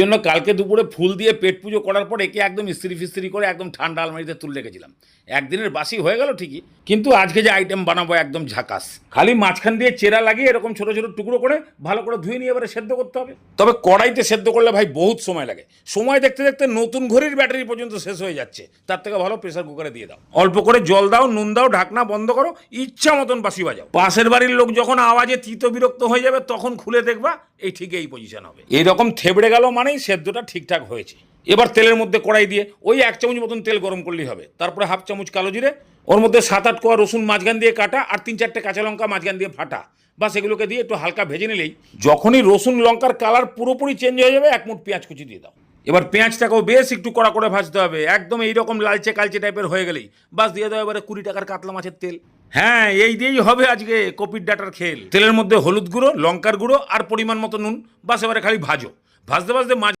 জন্য কালকে দুপুরে ফুল দিয়ে পেট পুজো করার পর একে একদম ইস্ত্রি ফিস্ত্রি করে একদম ঠান্ডা আলমারিতে তুলে রেখেছিলাম। একদিনের বাসি হয়ে গেল ঠিকই, কিন্তু আজকে যে আইটেম বানাবো একদম ঝাকাস। খালি মাঝখান দিয়ে চেরা লাগিয়ে এরকম ছোট ছোট টুকরো করে ভালো করে ধুয়ে নিয়ে এবারে সেদ্ধ করতে হবে। তবে কড়াইতে সেদ্ধ করলে ভাই বহুত সময় লাগে। সময় দেখতে দেখতে নতুন ঘড়ির ব্যাটারি পর্যন্ত শেষ হয়ে যাচ্ছে। তার থেকে ভালো প্রেসার কুকারে দিয়ে দাও। অল্প করে জল দাও, নুন দাও, ঢাকনা বন্ধ করো, ইচ্ছা মতন বাসি বাজাও। পাশের বাড়ির লোক যখন আওয়াজে তিত বিরক্ত হয়ে যাবে, তখন খুলে দেখবা এই ঠিক এই পজিশন হবে। এইরকম থেবড়ে গেল মানেই সেদ্ধটা ঠিকঠাক হয়েছে। এবার তেলের মধ্যে কড়াই দিয়ে ওই এক চামচ মতন তেল গরম করলেই হবে। তারপরে হাফ চামচ কালো জিরে, ওর মধ্যে সাত আট কোয়া রসুন মাঝখান দিয়ে কাটা আর তিন চারটে কাঁচা লঙ্কা মাঝখান দিয়ে ফাটা। বা সেগুলোকে দিয়ে একটু হালকা ভেজে নিলেই যখনই রসুন লঙ্কার কালার পুরোপুরি চেঞ্জ হয়ে যাবে, এক মুঠ পেঁয়াজ কুচি দিয়ে দাও। এবার পেঁয়াজটাকেও বেশ একটু কড়া করে ভাজতে হবে। একদম এইরকম লালচে কালচে টাইপের হয়ে গেলেই বাস দিয়ে দাও এবারে কুড়ি টাকার কাতলা মাছের তেল। হ্যাঁ এই দিয়েই হবে আজকে কপির ডাটার খেল। তেলের মধ্যে হলুদ গুঁড়ো, লঙ্কার গুঁড়ো আর পরিমাণ মতো নুন। বাস এবারে খালি ভাজো। ভাজতে ভাজতে মাঝ